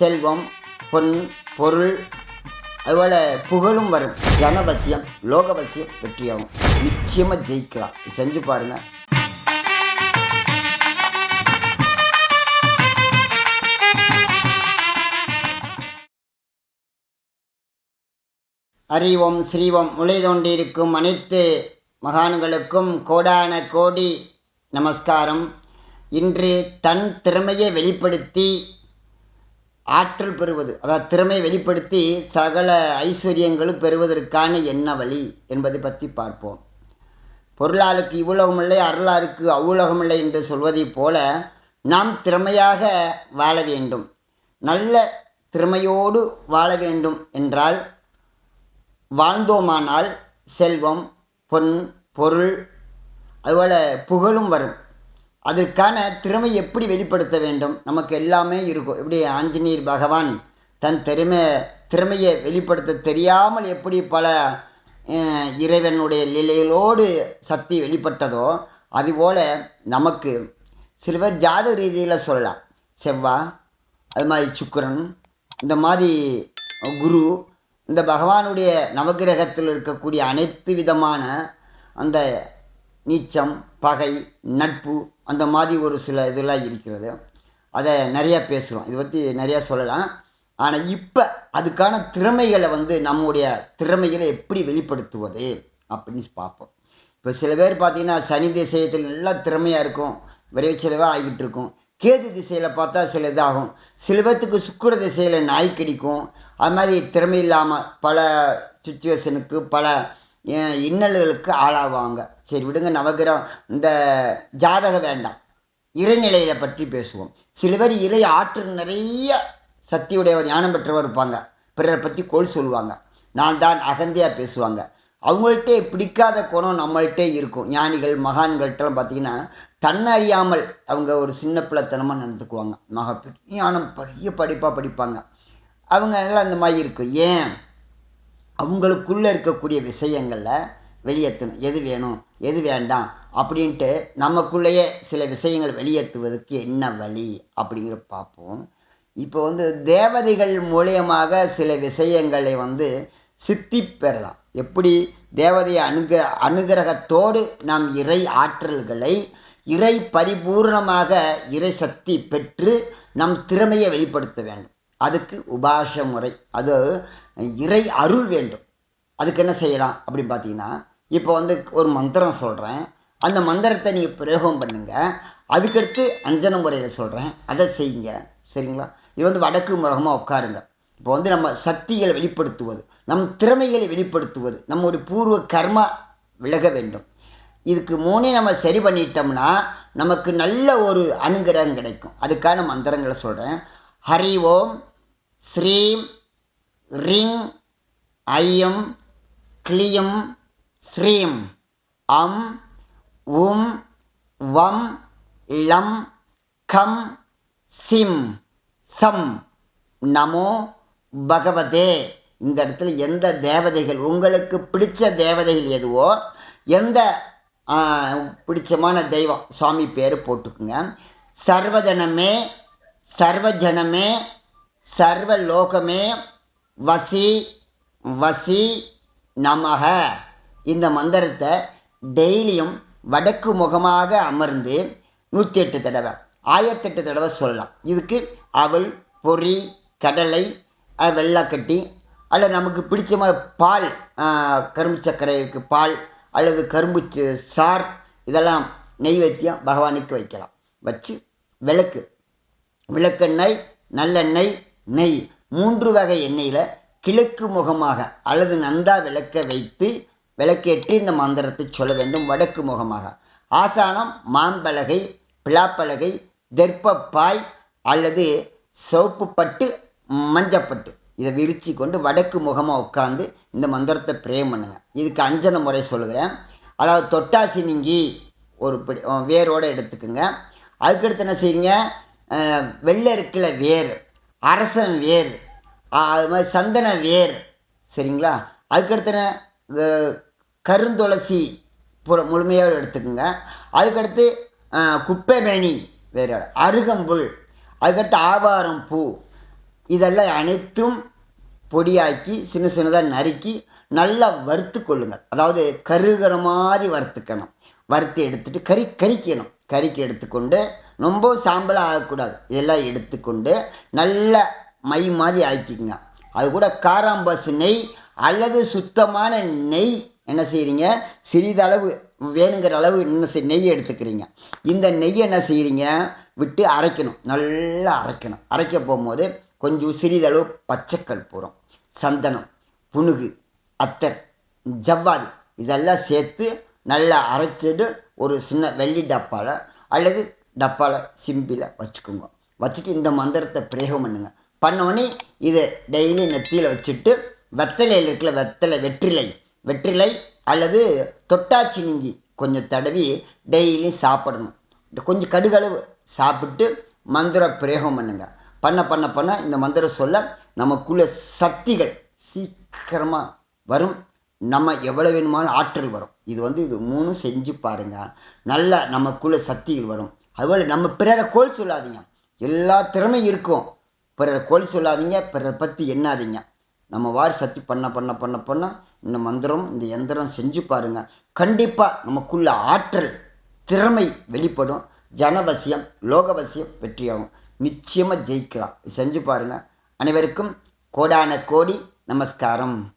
செல்வம் பொன் பொருள் அதுபோல் புகழும் வரும். ஜனவசியம் லோகவசியம் வெற்றியாகும். நிச்சயமாக ஜெயிக்கலாம். செஞ்சு பாருங்கள் அறிவோம் ஸ்ரீவம் முளை தோண்டியிருக்கும் அனைத்து மகான்களுக்கும் கோடான கோடி நமஸ்காரம். இன்று தன் திறமையை வெளிப்படுத்தி ஆற்றல் பெறுவது அதாவது திறமை வெளிப்படுத்தி சகல ஐஸ்வர்யங்களும் பெறுவதற்கான என்ன வழி என்பதை பற்றி பார்ப்போம். பொருளாளுக்கு இவ்வுலகமில்லை அருளாருக்கு அவ்வுலகமில்லை என்று சொல்வதைப் போல நாம் திறமையாக வாழ வேண்டும். நல்ல திறமையோடு வாழ வேண்டும் என்றால் வாழ்ந்தோமானால் செல்வம் பொன் பொருள் அதுபோல் புகழும் வரும். அதற்கான திறமை எப்படி வெளிப்படுத்த வேண்டும்? நமக்கு எல்லாமே இருக்கும். எப்படி? ஆஞ்சநேயர் பகவான் தன் திறமை திறமையை வெளிப்படுத்த தெரியாமல் எப்படி பல இறைவனுடைய நிலைகளோடு சக்தி வெளிப்பட்டதோ அதுபோல் நமக்கு சிலவர் ஜாத ரீதியில் சொல்லலாம். செவ்வாய் அது மாதிரி சுக்கரன் இந்த மாதிரி குரு இந்த பகவானுடைய நவகிரகத்தில் இருக்கக்கூடிய அனைத்து விதமான அந்த நீச்சம் பகை நட்பு அந்த மாதிரி ஒரு சில இதெல்லாம் இருக்கிறது. அதை நிறையா பேசுகிறோம் இதை பற்றி நிறையா சொல்லலாம். ஆனால் இப்போ அதுக்கான திறமைகளை வந்து நம்முடைய திறமைகளை எப்படி வெளிப்படுத்துவது அப்படின்னு பார்ப்போம். இப்போ சில பேர் பார்த்தீங்கன்னா சனி திசையத்தில் நல்லா திறமையாக இருக்கும். விரைவு செலவாக ஆகிட்டு இருக்கும். கேது திசையில் பார்த்தா சில இதாகும். சில பேர்த்துக்கு சுக்கர திசையில் நாய் கிடைக்கும். அது மாதிரி திறமை இல்லாமல் பல சுச்சுவேஷனுக்கு பல இன்னல்களுக்கு ஆளாவாங்க? சரி விடுங்க நவகிரகம். இந்த ஜாதகம் வேண்டாம். இறைநிலையை பற்றி பேசுவோம். சில பேர் இறை ஆற்றல் நிறைய சக்தியுடையவர் ஞானம் பெற்றவர் இருப்பாங்க. பிறரை பற்றி கோல் சொல்லுவாங்க. நான் தான் அகந்தியாக பேசுவாங்க. அவங்கள்ட்டே பிடிக்காத குணம் நம்மள்கிட்டே இருக்கும். ஞானிகள் மகான்கள்ட்டலாம் பார்த்தீங்கன்னா தன்னை அறியாமல் அவங்க ஒரு சின்ன பிள்ளைத்தனமாக நடந்துக்குவாங்க. மகா பெரிய ஞானம் பெரிய படிப்பாக படிப்பாங்க. அவங்க எல்லாம் அந்த மாதிரி இருக்கும் ஏன்? அவங்களுக்குள்ளே இருக்கக்கூடிய விஷயங்களில் வெளியேற்றணும் எது வேணும்? எது வேண்டாம்? அப்படின்ட்டு நமக்குள்ளேயே சில விஷயங்கள் வெளியேற்றுவதற்கு என்ன வழி அப்படிங்கிற பார்ப்போம். இப்போ வந்து தேவதைகள் மூலியமாக சில விஷயங்களை வந்து சித்தி பெறலாம். எப்படி? தேவதை அனுக அனுகிரகத்தோடு நாம் இறை ஆற்றல்களை இறை பரிபூர்ணமாக இறை சக்தி பெற்று நம் திறமையை வெளிப்படுத்த வேண்டும். அதுக்கு உபாச முறை அது இறை அருள் வேண்டும். அதுக்கு என்ன செய்யலாம் அப்படின்னு பார்த்தீங்கன்னா இப்போ வந்து ஒரு மந்திரம் சொல்கிறேன் அந்த மந்திரத்தை நீங்கள் பிரயோகம் பண்ணுங்கள் அதுக்கடுத்து அஞ்சன முறையில் சொல்கிறேன் அதை செய்யுங்க. சரிங்களா? இது வந்து வடக்கு முறகமாக உட்காருங்க. இப்போ வந்து நம்ம சக்திகளை வெளிப்படுத்துவது நம் திறமைகளை வெளிப்படுத்துவது நம்ம ஒரு பூர்வ கர்மா விலக வேண்டும். இதுக்கு மூணே நம்ம சரி பண்ணிட்டோம்னா நமக்கு நல்ல ஒரு அனுகிரகம் கிடைக்கும். அதுக்கான மந்திரங்களை சொல்கிறேன் ஹரி ஓம் ஸ்ரீம் ரிங் ஐயம் க்ளியம் ஸ்ரீம். அம் உம் வம் லம் கம் சிம். சம். நமோ பகவதே. இந்த இடத்துல எந்த தேவதைகள் உங்களுக்கு பிடிச்ச தேவதைகள் எதுவோ எந்த பிடிச்சமான தெய்வம் சுவாமி பேர் போட்டுக்குங்க. சர்வஜனமே சர்வஜனமே சர்வலோகமே வசி வசி நமக. இந்த மந்திரத்தை டெய்லியும் வடக்கு முகமாக அமர்ந்து நூற்றி எட்டு தடவை ஆயிரத்தெட்டு தடவை சொல்லலாம். இதுக்கு அவள் பொறி கடலை வெள்ளாக்கட்டி அல்லது நமக்கு மாதிரி பால் கரும்பு சர்க்கரை பால் அல்லது கரும்பு ச- சார் இதெல்லாம் நெய்வேத்தியம் பகவானுக்கு வைக்கலாம். வச்சு விளக்கு விளக்கெண்ணெய் நல்லெண்ணெய் நெய் மூன்று வகை எண்ணெயில் கிழக்கு முகமாக அல்லது நந்தா விளக்க வைத்து விளக்கேற்றி இந்த மந்திரத்தை சொல்ல வேண்டும் வடக்கு முகமாக. ஆசானம் மாம்பலகை பிளாப்பலகை தெர்ப்பப்பாய் அல்லது சிவப்பு பட்டு மஞ்சப்பட்டு இதை விரித்து கொண்டு வடக்கு முகமாக உட்காந்து இந்த மந்திரத்தை ப்ரேம் பண்ணுங்க. இதுக்கு அஞ்சனை முறை சொல்லுகிறேன். அதாவது தொட்டாசி நீங்கி ஒரு பிடி வேரோடு எடுத்துக்குங்க. அதுக்கடுத்து என்ன செய்யுங்க வெள்ளை இருக்கிற வேர். அரசன் வேர். அது மாதிரி சந்தன வேர். சரிங்களா? அதுக்கடுத்தன கருந்துளசி புற முழுமையாக எடுத்துக்கோங்க. அதுக்கடுத்து குப்பைமேனி வேறு. அருகம்புல். அதுக்கடுத்து ஆவாரம் பூ இதெல்லாம் அனைத்தும் பொடியாக்கி சின்ன சின்னதாக நறுக்கி நல்லா வறுத்து கொள்ளுங்கள். அதாவது கருகிற மாதிரி வறுத்துக்கணும். வறுத்து எடுத்துட்டு கறி கறிக்கணும். கறிக்கு எடுத்துக்கொண்டு ரொம்ப சாம்பலாக ஆகக்கூடாது. இதெல்லாம் எடுத்துக்கொண்டு நல்ல மை மாதிரி ஆக்கிக்கங்க. அது கூட காராம்பசு நெய் அல்லது சுத்தமான நெய் என்ன செய்கிறீங்க சிறிதளவு வேணுங்கிற அளவு என்ன செய் நெய் எடுத்துக்கிறீங்க. இந்த நெய் என்ன செய்கிறீங்க விட்டு அரைக்கணும். நல்லா அரைக்கணும். அரைக்க போகும்போது கொஞ்சம் சிறிதளவு பச்சைக்கல் பூரம் சந்தனம் புணுகு அத்தர் ஜவ்வாது இதெல்லாம் சேர்த்து நல்லா அரைச்சிட்டு ஒரு சின்ன வெள்ளி டப்பாவில் அல்லது டப்பாவில் சிம்பியில் வச்சுக்கோங்க. வச்சுட்டு இந்த மந்திரத்தை பிரயோகம் பண்ணுங்க. பண்ணோடனே இதை டெய்லி நெத்தியில் வச்சுட்டு வெத்தலையில் இருக்கிற வெத்தலை வெற்றிலை. வெற்றிலை அல்லது தொட்டாச்சி நீங்கி கொஞ்சம் தடவி டெய்லி சாப்பிடணும். கொஞ்சம் கடுகளவு சாப்பிட்டு மந்திர பிரயோகம் பண்ணுங்க. பண்ண பண்ண பண்ண இந்த மந்திரம் சொல்ல நமக்குள்ள சக்திகள் சீக்கிரமாக வரும். நம்ம எவ்வளோ வேணுமானாலும் ஆற்றல் வரும். இது வந்து இது மூணும் செஞ்சு பாருங்க. நல்லா நமக்குள்ளே சக்திகள் வரும். அதுபோல் நம்ம பிறரை கோல் சொல்லாதீங்க. எல்லா திறமையும் இருக்கும். பிறரை கோல் சொல்லாதீங்க. பிறரை பற்றி எண்ணாதீங்க. நம்ம வாரி சக்தி பண்ண பண்ண பண்ண பண்ண இந்த மந்திரம் இந்த எந்திரம் செஞ்சு பாருங்க. கண்டிப்பாக நமக்குள்ள ஆற்றல் திறமை வெளிப்படும். ஜனவசியம் லோகவசியம் வெற்றியாகும். நிச்சயமாக ஜெயிக்கலாம். இது செஞ்சு பாருங்கள் அனைவருக்கும் கோடான கோடி நமஸ்காரம்.